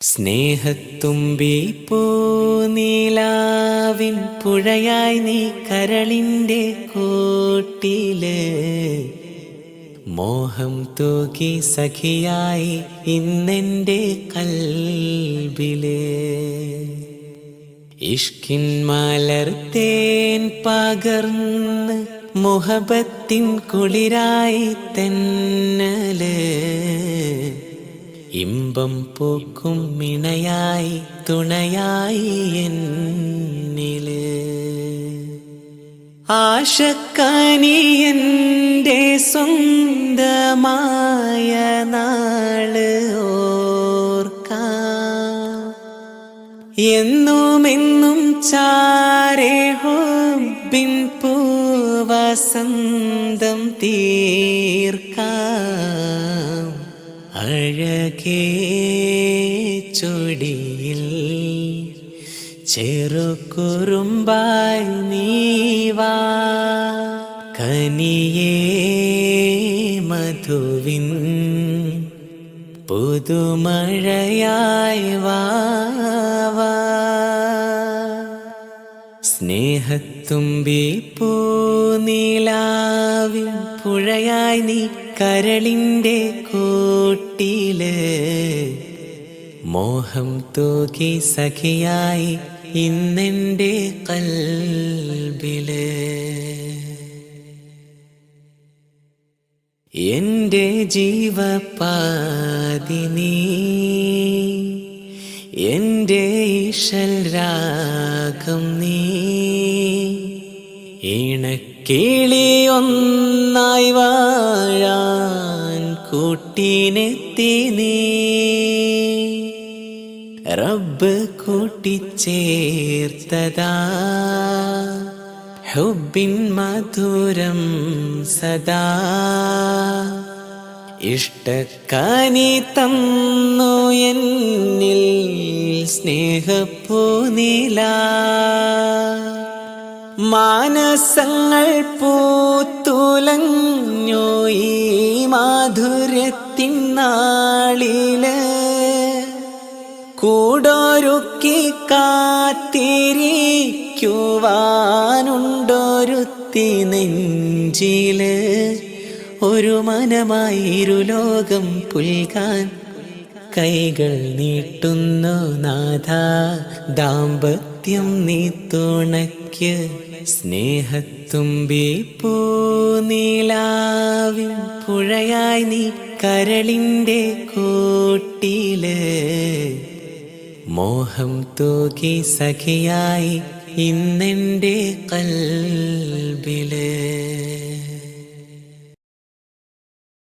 സ്നേഹത്തുമ്പി പോ നീലാവിൻ പുഴയായി നീ കരളിന്റെ കൂട്ടിൽ. മോഹം തൂകി സഖിയായി ഇന്നെന്റെ കൽബിൽ. ഇഷ്കിൻ മലർത്തേൻ പകർന്ന് മുഹബത്തിൻ കുളിരായി തെന്നൽ. ഇമ്പം പൂക്കും മിണയായി തുണയായി എന്നിൽ. ആശക്കാനി എന്റെ സ്വന്തമായ നാൾ ഓർക്ക. എന്നുമെന്നും ചാരേ ഹോബിൻ പൂവസന്തം തീർക്കാം. അഴകേ ചൊടിയിൽ ചെറുകുറുമ്പായി നീവാ കനിയേ മധുവിൻ പുതുമഴയായി വാവാ സ്നേഹത്തുമ്പി പൂനീലാവിൻ പുഴയായി നീ കരളിന്റെ കൂട്ടിൽ. മോഹം തൂക്കി സഖിയായി ഇന്നെന്റെ കൽബിൽ. എന്റെ ജീവപാതിനി എന്റെ ഈശൽ രാഗം നീ. ഇണക്കിളി ഒന്നായി വാഴാൻ കൂട്ടിനെത്തി നീ. റബ്ബ് കൂട്ടിച്ചേർത്തതാ. ഹുബിൻ മധുരം സദാ. ഇഷ്ടക്കാനി തന്നു എന്നിൽ സ്നേഹപ്പൂനില മാനസങ്ങൾ പൂത്തുലഞ്ഞു ഈ മാധുര്യത്തിൻ നാളിൽ. കൂടൊരുക്കി കാത്തിരിക്കുവാനുണ്ടൊരുത്തി നെഞ്ചിൽ. ഒരു മനമായി ഇരുലോകം പുൽകാൻ. കൈകൾ നീട്ടുന്നു നാഥ ദാമ്പത്യം നീ സ്നേഹത്തുമ്പി പൂനീലാവിൻ പുഴയായി നീ കരളിന്റെ കൂട്ടിൽ. മോഹം തൂകി സഖിയായി ഇന്നെന്റെ കൽബിൽ.